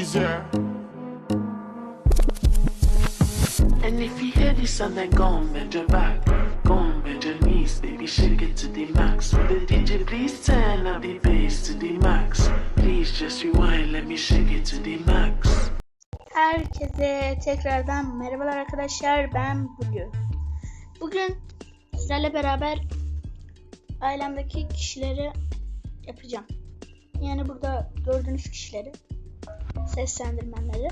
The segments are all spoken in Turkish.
easier. And if you hear this song, then go on, bend your back. Go on, bend your knees, baby, shake it to the max. Will the DJ please turn up the bass to the max? Please just rewind, let me shake it to the max. Herkese tekrardan merhabalar arkadaşlar ben Blue. Bugün sizlerle beraber ailemdeki kişileri yapacağım. Yani burada gördüğünüz kişileri seslendirmenleri.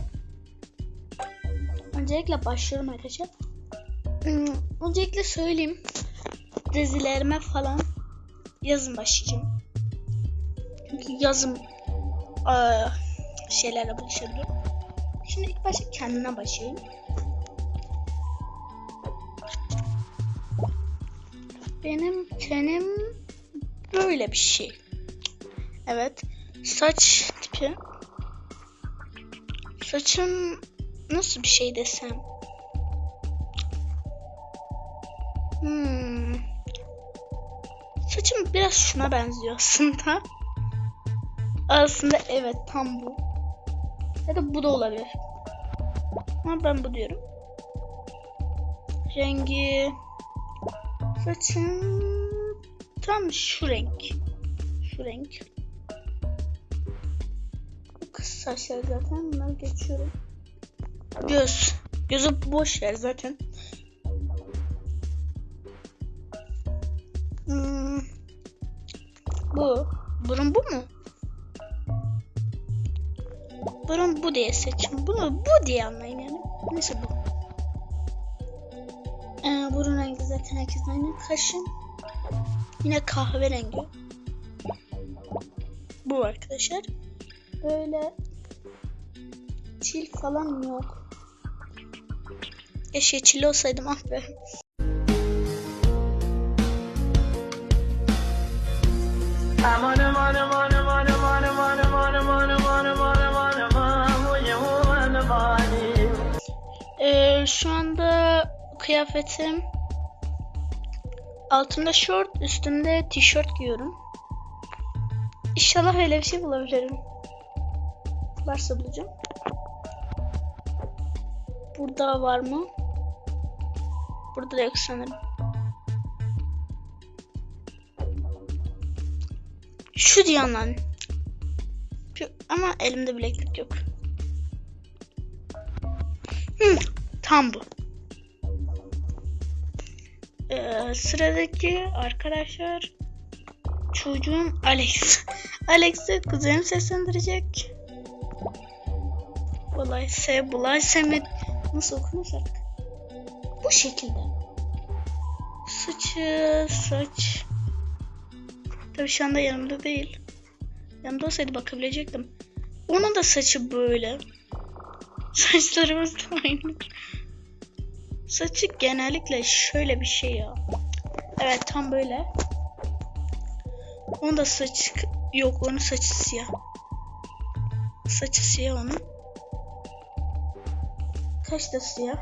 Öncelikle başlıyorum arkadaşlar. Hmm, Öncelikle söyleyeyim. Dizilerime falan yazın başlayacağım. Çünkü yazım eee, şeylerle buluşabiliyor. Şimdi ilk başta kendine başlayayım. Benim tenim böyle bir şey. Evet. Saç tipi. Saçım nasıl bir şey desem? Hmm. Saçım biraz şuna benziyor aslında. Aslında evet tam bu. Ya da bu da olabilir. Ama ben bu diyorum. Rengi saçım tam şu renk. Şu renk. Kız saçlar zaten bunları geçiyorum. Göz. Gözü boş ver zaten. Hmm. Bu. Burun bu mu? Burun bu diye seçim. Bunu bu diye anlayın yani. Neyse bu. Ee, burun rengi zaten herkes aynı. Kaşın yine kahverengi. Bu arkadaşlar. Böyle çil falan yok. Keşke çil olsaydım ah be. I'm on a man, I'm on a man, I'm on a man, I'm on a man, I'm on a man, I'm on a man, when you want a body. Ee, şu anda kıyafetim altımda şort, üstümde tişört giyiyorum. İnşallah öyle bir şey bulabilirim. Varsa bulacağım. Burada var mı? Burada da yok sanırım. Şu. Şu- Ama elimde bileklik yok. Hı, tam bu. Ee, sıradaki arkadaşlar çocuğum Alex. Alex'i kuzenim seslendirecek. Bulay se, bulay se Nasıl okunur artık? Bu şekilde. Saçı, saç. Tabii şu anda yanımda değil. Yanımda olsaydı bakabilecektim. Onun da saçı böyle. Saçlarımız da aynı. Saçı genellikle şöyle bir şey ya. Evet tam böyle. Onun da saçı yok onun saçı siyah. Saçı siyah onun. Kaş da siyah.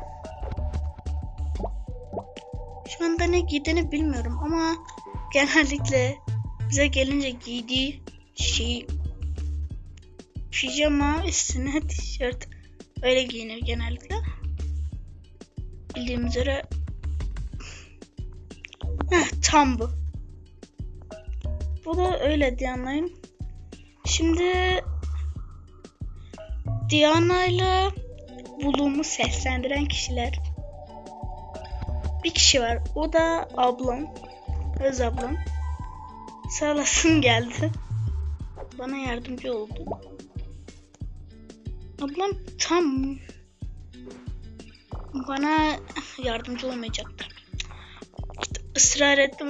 Şu anda ne giydiğini bilmiyorum ama genellikle bize gelince giydiği şey pijama üstüne tişört öyle giyinir genellikle. Bildiğim üzere Heh, tam bu. Bu da öyle diye anlayın. Şimdi Diana ile Bloom'u seslendiren kişiler bir kişi var. O da ablam. Öz ablam. Sağ olasın geldi. Bana yardımcı oldu. Ablam tam bana yardımcı olmayacaktı. İşte ısrar ettim.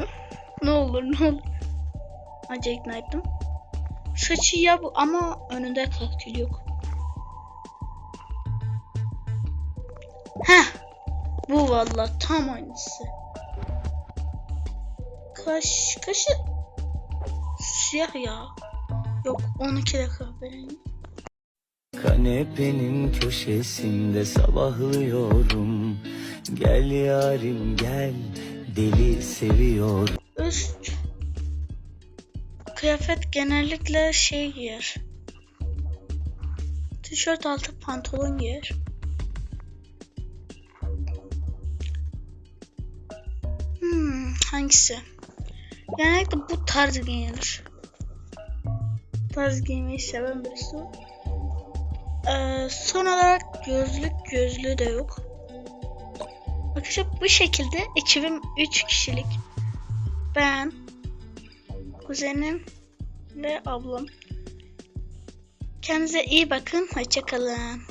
Ne olur ne olur. İkna ettim. Saçı ya bu ama önünde kakül yok. Heh. Bu valla tam aynısı. Kaş, kaşı siyah ya. Yok 12 de kahverengi. Kanepenin köşesinde sabahlıyorum Gel yarim gel deli seviyorum Üst kıyafet genellikle şey giyer. Tişört altı pantolon giyer. Hangisi? Genellikle bu tarz giyinir. Tarz giymeyi seven birisi. Ee, son olarak gözlük gözlüğü de yok. Arkadaşlar bu şekilde ekibim 3 kişilik. Ben, kuzenim ve ablam. Kendinize iyi bakın. Hoşçakalın.